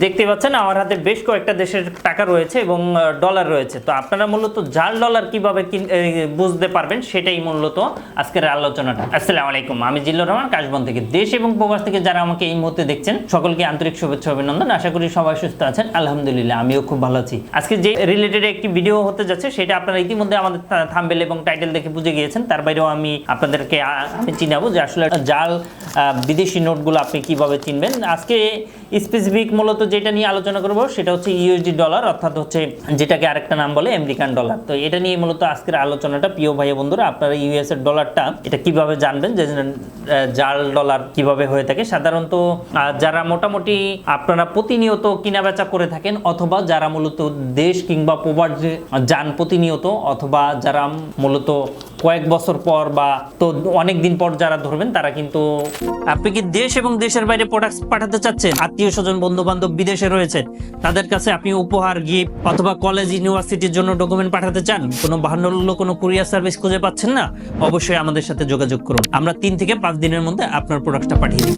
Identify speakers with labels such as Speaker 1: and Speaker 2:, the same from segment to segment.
Speaker 1: দেখতে পাচ্ছেন, আমার হাতে বেশ কয়েকটা দেশের টাকা রয়েছে এবং ডলার রয়েছে। তো আপনারা মূলত জাল ডলার কীভাবে বুঝতে পারবেন সেটাই মূলত আজকের আলোচনাটা। আসসালামু আলাইকুম, আমি জিল্লুর রহমান, কাশবন থেকে দেশ এবং প্রবাস থেকে যারা আমাকে এই মুহূর্তে দেখছেন, সকলকে আন্তরিক শুভেচ্ছা, অভিনন্দন। আশা করি সবাই সুস্থ আছেন। আলহামদুলিল্লাহ, আমিও খুব ভালো আছি। আজকে যে রিলেটেড একটি ভিডিও হতে যাচ্ছে, সেটা আপনারা ইতিমধ্যে আমাদের থাম্বেল এবং টাইটেল দেখে বুঝে গিয়েছেন। তার বাইরেও আমি আপনাদেরকে আমি চিনাবো যে আসলে জাল বিদেশি নোটগুলো আপনি কীভাবে চিনবেন। আজকে স্পেসিফিক মূলত যেটা নিয়ে আলোচনা করব সেটা হচ্ছে ইউএসডি ডলার অর্থাৎ হচ্ছে যেটাকে আরেকটা নাম বলে আমেরিকান ডলার তো এটা নিয়ে মূলত আজকের আলোচনাটা প্রিয় ভাই বন্ধুরা, আপনারা ইউএস এর ডলারটা এটা কীভাবে জানবেন, যে জাল ডলার কীভাবে হয়ে থাকে। সাধারণত যারা মোটামুটি আপনারা প্রতিনিয়ত কিনা বেচা করে থাকেন, অথবা যারা মূলত দেশ কিংবা প্রবাসে যান প্রতিনিয়ত, অথবা যারা মূলত কয়েক বছর পর বা তো অনেক দিন পর যারা ধরবেন, তারা কিন্তু, আপনি কি দেশ এবং দেশের বাইরে প্রোডাক্ট পাঠাতে চাচ্ছেন? আত্মীয় স্বজন বন্ধু বান্ধব বিদেশে রয়েছে। তাদের কাছে আপনি উপহার গিফট অথবা কলেজ ইউনিভার্সিটির জন্য ডকুমেন্ট পাঠাতে চান? কোনো বাহান্ন কোনো কুরিয়ার সার্ভিস খুঁজে পাচ্ছেন না? অবশ্যই আমাদের সাথে যোগাযোগ করুন। আমরা তিন থেকে পাঁচ দিনের মধ্যে আপনার প্রোডাক্টটা পাঠিয়ে দিই।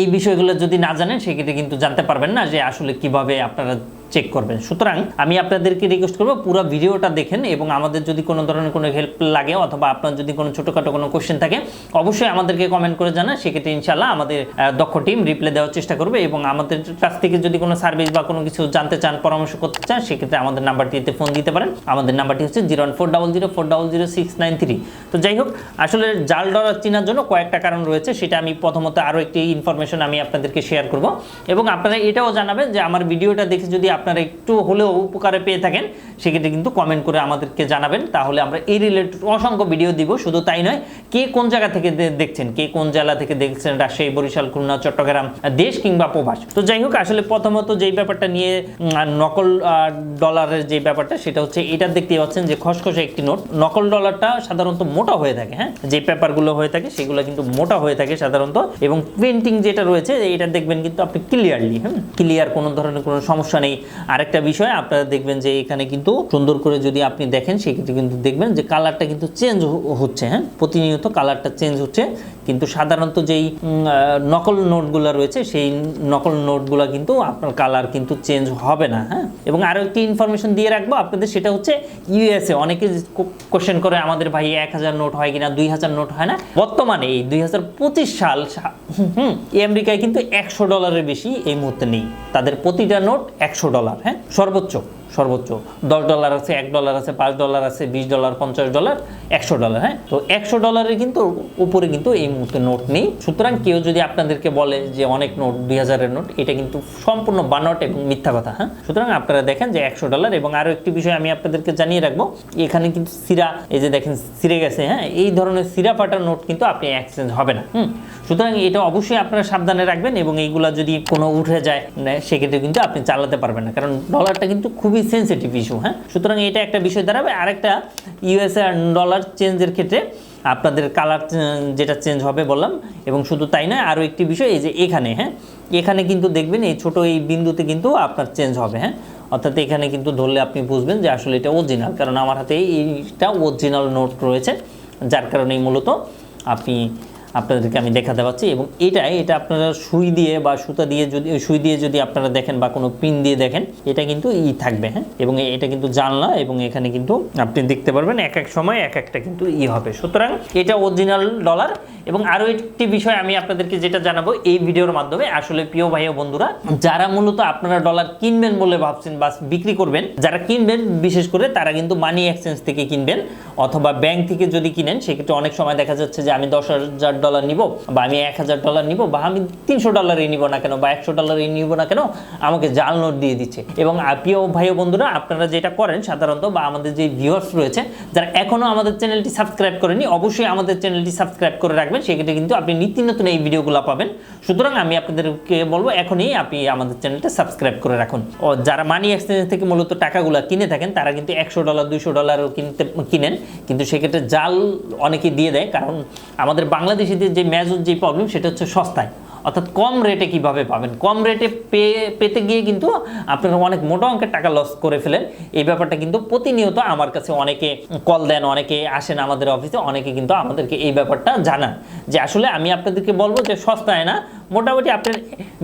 Speaker 1: এই বিষয়গুলো যদি না জানেন, সেক্ষেত্রে কিন্তু জানতে পারবেন না যে আসলে কীভাবে আপনারা চেক করবেন। সুতরাং আমি আপনাদেরকে রিকোয়েস্ট করব, পুরো ভিডিওটা দেখেন এবং আমাদের যদি কোনো ধরনের কোনো হেল্প লাগে অথবা আপনার যদি কোনো ছোটোখাটো কোনো কোশ্চেন থাকে, অবশ্যই আমাদেরকে কমেন্ট করে জানান। সেক্ষেত্রে ইনশাল্লাহ আমাদের দক্ষ টিম রিপ্লাই দেওয়ার চেষ্টা করবে এবং আমাদের কাছ থেকে যদি কোনো সার্ভিস বা কোনো কিছু জানতে চান, পরামর্শ করতে চান, সেক্ষেত্রে আমাদের নাম্বারটিতে ফোন দিতে পারেন। আমাদের নাম্বারটি হচ্ছে zero one four double zero four double zero six nine three তো যাই হোক, আসলে জাল ডলার চেনার জন্য কয়েকটা কারণ রয়েছে, সেটা আমি প্রথমত আরও একটি ইনফরমেশন আমি আপনাদেরকে শেয়ার করব। এবং আপনারা এটাও জানাবেন যে আমার ভিডিওটা দেখে যদি আপনারা একটু হলেও উপকারে পেয়ে থাকেন, সেক্ষেত্রে কিন্তু কমেন্ট করে আমাদেরকে জানাবেন, তাহলে আমরা এই রিলেটেড অসংখ্য ভিডিও দিব, শুধু তাই নয়, কে কোন জায়গা থেকে দেখছেন, কে কোন জেলা থেকে দেখছেন, রাজশাহী, বরিশাল, খুলনা, চট্টগ্রাম, দেশ কিংবা প্রবাস। তো যাই হোক, আসলে প্রথমত যেই ব্যাপারটা নিয়ে নকল ডলারের যে ব্যাপারটা, সেটা হচ্ছে এটা দেখতে পাচ্ছেন যে খসখসে একটি নোট। নকল ডলারটা সাধারণত মোটা হয়ে থাকে হ্যাঁ? যে পেপারগুলো হয়ে থাকে, সেগুলো কিন্তু মোটা হয়ে থাকে সাধারণত। এবং প্রিন্টিং যেটা রয়েছে এটা দেখবেন কিন্তু আপনি ক্লিয়ারলি হ্যাঁ ক্লিয়ার কোনো ধরনের কোনো সমস্যা নেই। আরেকটা বিষয়, আপনারা দেখবেন যে এখানে কিন্তু সুন্দর করে যদি আপনি দেখেন, সেক্ষেত্রে কিন্তু দেখবেন যে কালারটা কিন্তু চেঞ্জ হচ্ছে হ্যাঁ? প্রতিনিয়ত কালারটা চেঞ্জ হচ্ছে, কিন্তু সাধারণত যেই নকল নোটগুলো রয়েছে, সেই নকল নোটগুলো কিন্তু আপনার কালার কিন্তু চেঞ্জ হবে না হ্যাঁ? এবং আরও একটি ইনফরমেশন দিয়ে রাখব আপনাদের, সেটা হচ্ছে ইউএসএ অনেকে কোশ্চেন করে, আমাদের ভাই এক হাজার নোট হয় কিনা? দুই হাজার নোট হয় না। বর্তমানে এই দুই হাজার পঁচিশ সাল হুম আমেরিকায় কিন্তু একশো ডলারের বেশি এই মুহূর্তে নেই। তাদের প্রতিটা নোট একশো ডলার হ্যাঁ? সর্বোচ্চ। সর্বোচ্চ। দশ ডলার আছে, এক ডলার আছে, পাঁচ ডলার আছে, বিশ ডলার পঞ্চাশ ডলার একশো ডলার হ্যাঁ? তো একশো ডলারের কিন্তু উপরে কিন্তু এই মুহূর্তে নোট নেই। সুতরাং কেউ যদি আপনাদেরকে বলে যে অনেক নোট দুই হাজারের নোট এটা কিন্তু সম্পূর্ণ বানট এবং মিথ্যা কথা হ্যাঁ? সুতরাং আপনারা দেখেন যে একশো ডলার এবং আরও একটি বিষয় আমি আপনাদেরকে জানিয়ে রাখব। এখানে কিন্তু সিরা, এই যে দেখেন সিরে গেছে হ্যাঁ? এই ধরনের সিরা ফাটার নোট কিন্তু আপনি এক্সচেঞ্জ হবে না, হুম? সুতরাং এটা অবশ্যই আপনারা সাবধানে রাখবেন এবং এইগুলা যদি কোনো উঠে যায় সেক্ষেত্রে কিন্তু আপনি চালাতে পারবেন না। কারণ ডলারটা কিন্তু খুবই সেন্সিটিভ ইস্যু হ্যাঁ? সুতরাং এটা একটা বিষয় দাঁড়াবে। আরেকটা ইউএসএ ডলার চেঞ্জের ক্ষেত্রে আপনাদের কালার যেটা চেঞ্জ হবে বললাম, এবং শুধু তাই নয়, আরও একটি বিষয়, এই যে এখানে হ্যাঁ? এখানে কিন্তু দেখবেন এই ছোট এই বিন্দুতে কিন্তু আপনার চেঞ্জ হবে হ্যাঁ? অর্থাৎ এখানে কিন্তু ধরলে আপনি বুঝবেন যে আসলে এটা অরিজিনাল কারণ আমার হাতে এইটা অরিজিনাল নোট রয়েছে, যার কারণেই মূলত আপনি আপনাদেরকে আমি দেখাতে পাচ্ছি এবং এটাই, এটা আপনারা সুই দিয়ে বা সুতা দিয়ে যদি সুই দিয়ে যদি আপনারা দেখেন বা কোনো পিন দিয়ে দেখেন, এটা কিন্তু ই থাকবে হ্যাঁ? এবং এটা কিন্তু জানলা এবং এখানে কিন্তু আপনি দেখতে পারবেন এক এক সময় এক একটা কিন্তু ই হবে। সুতরাং এটা অরিজিনাল ডলার এবং আরও একটি বিষয় আমি আপনাদেরকে যেটা জানাব, এই ভিডিওর মাধ্যমে আসলে প্রিয় ভাই ও বন্ধুরা, যারা মূলত আপনারা ডলার কিনবেন বলে ভাবছেন বা বিক্রি করবেন, যারা কিনবেন বিশেষ করে তারা কিন্তু মানি এক্সচেঞ্জ থেকে কিনবেন অথবা ব্যাংক থেকে যদি কিনেন, সেক্ষেত্রে অনেক সময় দেখা যাচ্ছে যে আমি দশ হাজার ডলার নিব বা আমি এক হাজার ডলার নিব বা আমি তিনশো ডলারই নিব না কেন বা একশো ডলারই নিব না কেন, আমাকে জাল নোট দিয়ে দিচ্ছে। এবং প্রিয় ভাই বন্ধুরা, আপনারা যেটা করেন সাধারণত বা আমাদের যে ভিউয়ার্স রয়েছে, যারা এখনও আমাদের চ্যানেলটি সাবস্ক্রাইব করেনি অবশ্যই আমাদের চ্যানেলটি সাবস্ক্রাইব করে রাখবেন। সেক্ষেত্রে কিন্তু আপনি নিত্য নতুন এই ভিডিওগুলো পাবেন। সুতরাং আমি আপনাদেরকে বলব, এখনই আপনি আমাদের চ্যানেলটা সাবস্ক্রাইব করে রাখুন। ও, যারা মানি এক্সচেঞ্জ থেকে মূলত টাকাগুলো কিনে থাকেন, তারা কিন্তু একশো ডলার দুইশো ডলারও কিনতে কিনেন। কিন্তু সেক্ষেত্রে জাল অনেকে দিয়ে দেয়, কারণ আমাদের বাংলাদেশিদের যে মেজর যে প্রবলেম সেটা হচ্ছে সস্তায়। অর্থাৎ কম রেটে কীভাবে পাবেন? কম রেটে পেতে গিয়ে কিন্তু আপনারা অনেক মোটা অঙ্কের টাকা লস করে ফেলেন। এই ব্যাপারটা কিন্তু প্রতিনিয়ত আমার কাছে অনেকে কল দেন, অনেকে আসেন আমাদের অফিসে অনেকে কিন্তু আমাদেরকে এই ব্যাপারটা জানান। যে আসলে আমি আপনাদেরকে বলব যে সস্তায় না মোটামুটি আপনার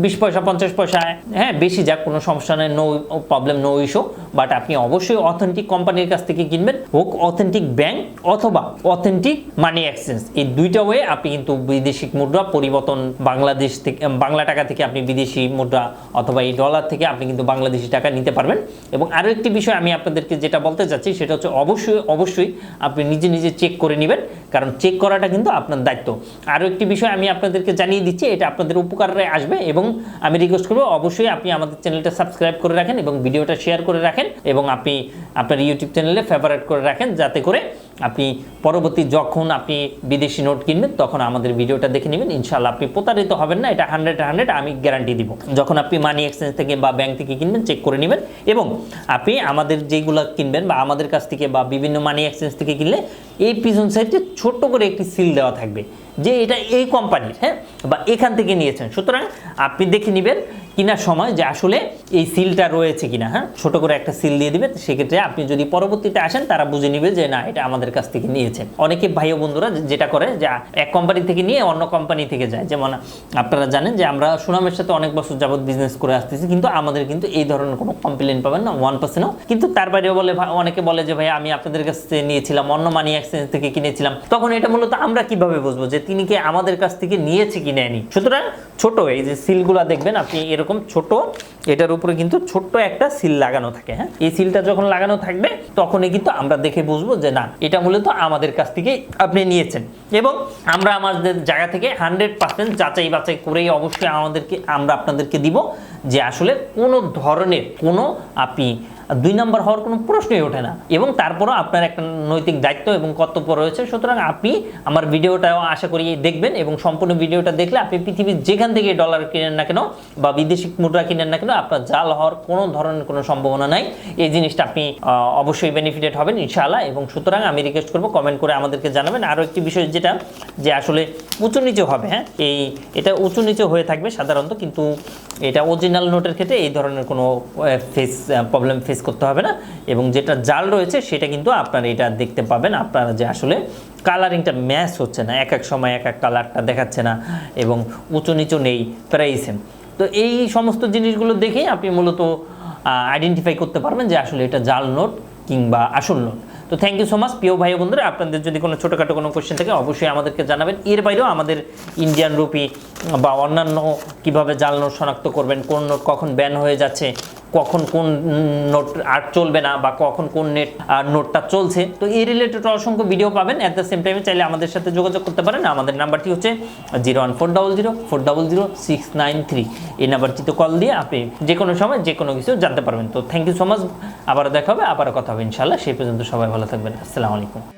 Speaker 1: বিশ পয়সা, পঞ্চাশ পয়সা হ্যাঁ বেশি যাক, কোনো সমস্যা নেই no problem no issue but আপনি অবশ্যই অথেন্টিক কোম্পানির কাছ থেকে কিনবেন, হোক অথেন্টিক ব্যাংক অথবা অথেন্টিক মানি এক্সচেঞ্জ এই দুইটা ওয়ে আপনি কিন্তু বিদেশি মুদ্রা পরিবর্তন বাংলাদেশ থেকে, বাংলা টাকা থেকে আপনি বিদেশি মুদ্রা অথবা এই ডলার থেকে আপনি কিন্তু বাংলাদেশি টাকা নিতে পারবেন। এবং আরও একটি বিষয় আমি আপনাদেরকে যেটা বলতে চাচ্ছি, সেটা হচ্ছে অবশ্যই অবশ্যই আপনি নিজে নিজে চেক করে নেবেন। কারণ চেক করাটা কিন্তু আপনার দায়িত্ব। আরও একটি বিষয় আমি আপনাদেরকে জানিয়ে দিচ্ছি, এটা আপনাদের উপকারে আসবে এবং আমি রিকোয়েস্ট করব, অবশ্যই আপনি আমাদের চ্যানেলটা সাবস্ক্রাইব করে রাখেন এবং ভিডিওটা শেয়ার করে রাখেন এবং আপনি আপনার ইউটিউব চ্যানেলে ফেভারেট করে রাখেন যাতে করে আপনি পরবর্তী যখন আপনি বিদেশি নোট কিনবেন, তখন আমাদের ভিডিওটা দেখে নেবেন। ইনশাল্লাহ আপনি প্রতারিত হবেন না, এটা হান্ড্রেড হান্ড্রেড আমি গ্যারান্টি দিব। যখন আপনি মানি এক্সচেঞ্জ থেকে বা ব্যাংক থেকে কিনবেন চেক করে নেবেন এবং আপনি আমাদের যেগুলো কিনবেন বা আমাদের কাছ থেকে বা বিভিন্ন মানি এক্সচেঞ্জ থেকে কিনলে এই পিছন সাইডে ছোট্ট করে একটি সিল দেওয়া থাকবে, যে এটা এই কোম্পানির হ্যাঁ? বা এখান থেকে নিয়েছেন। সুতরাং আপনি দেখে নেবেন কেনার সময় যে আসলে এই সিলটা রয়েছে কিনা হ্যাঁ? ছোট করে একটা সিল দিয়ে দিবেন, সেক্ষেত্রে আপনি যদি পরবর্তীতে আসেন, তারা বুঝে নিবে যে না, এটা আমাদের কাছ থেকে নিয়েছেন। অনেকে ভাই বন্ধুরা যেটা করে যে, এক কোম্পানি থেকে নিয়ে অন্য কোম্পানি থেকে যায়। যেমন আপনারা জানেন যে, আমরা সুনামের সাথে অনেক বছর যাবত বিজনেস করে আসতেছি, কিন্তু আমাদের কিন্তু এই ধরনের কোনো কমপ্লেন পাবেন না ওয়ান পার্সেন্টও কিন্তু তার বাইরেও বলে অনেকে বলে যে ভাই আমি আপনাদের কাছ থেকে নিয়েছিলাম, অন্য মানি এক্সচেঞ্জ থেকে কিনেছিলাম। তখন এটা মূলত আমরা কীভাবে বুঝব যে তিনি কি আমাদের কাছ থেকে নিয়েছে কি নেয়নি? সুতরাং ছোট, এই যে সিলগুলা দেখবেন, আপনি এরকম ছোট, এটার উপরে কিন্তু ছোট্ট একটা সিল লাগানো থাকে হ্যাঁ? এই সিলটা যখন লাগানো থাকবে, তখনই কিন্তু আমরা দেখে বুঝব যে না, এটা মূলত আমাদের কাছ থেকে আপনি নিয়েছেন। এবং আমরা আমাদের জায়গা থেকে হান্ড্রেড পার্সেন্ট যাচাই বাছাই করেই অবশ্যই আমাদেরকে, আমরা আপনাদেরকে দিব যে আসলে কোনো ধরনের কোনো আপনি দুই নম্বর হওয়ার কোনো প্রশ্নই ওঠে না। এবং তারপরও আপনার একটা নৈতিক দায়িত্ব এবং কর্তব্য রয়েছে। সুতরাং আপনি আমার ভিডিওটাও আশা করি দেখবেন এবং সম্পূর্ণ ভিডিওটা দেখলে আপনি পৃথিবীর যেখান থেকে ডলার কিনেন না কেন বা বিদেশি মুদ্রা কিনেন না কেন, আপনার জাল হওয়ার কোনো ধরনের কোনো সম্ভাবনা নাই। এই জিনিসটা আপনি অবশ্যই বেনিফিটেড হবেন ইনশাআল্লাহ। এবং সুতরাং আমি রিকোয়েস্ট করব কমেন্ট করে আমাদেরকে জানাবেন। আরও একটি বিষয় যেটা, যে আসলে উঁচু নিচু হবে হ্যাঁ? এই, এটা উঁচু নিচু হয়ে থাকবে সাধারণত, কিন্তু এটা অরিজিনাল নোটের ক্ষেত্রে এই ধরনের কোনো ফেস প্রবলেম ফেস করতে হবে না। এবং যেটা জাল রয়েছে, সেটা কিন্তু আপনারা এটা দেখতে পাবেন। আপনারা যে আসলে কালারিংটা ম্যাচ হচ্ছে না, এক এক সময় এক এক কালারটা দেখাচ্ছে না এবং উঁচু নিচু নেই, প্রায় সেম তো এই সমস্ত জিনিসগুলো দেখেই আপনি মূলত আইডেন্টিফাই করতে পারবেন যে আসলে এটা জাল নোট কিংবা আসল তো থ্যাংক ইউ সো মাচ প্রিয় ভাই বন্ধুরা। আপনাদের যদি কোনো ছোটোখাটো কোনো কোশ্চেন থাকে, অবশ্যই আমাদেরকে জানাবেন। এর বাইরেও আমাদের ইন্ডিয়ান রুপি বা অন্যান্য কীভাবে জাল নোট শনাক্ত করবেন, কোন নোট কখন ব্যান হয়ে যাচ্ছে কখন কোন নোট আর চলবে না বা কখন কোন নেট নোটটা চলছে। তো এই রিলেটেড অসংখ্য ভিডিও পাবেন। অ্যাট দ্য সেম টাইমে চাইলে আমাদের সাথে যোগাযোগ করতে পারেন। আমাদের নাম্বারটি হচ্ছে zero one four double zero four double zero six nine three. এই নাম্বারটিতে কল দিয়ে আপনি যে কোনো সময় যে কোনো কিছু জানতে পারবেন। তো থ্যাংক ইউ সো মাচ আবারও দেখা হবে, আবারও কথা হবে। ইনশাল্লাহ সেই পর্যন্ত সবাই ভালো থাকবেন। আসসালামু আলাইকুম।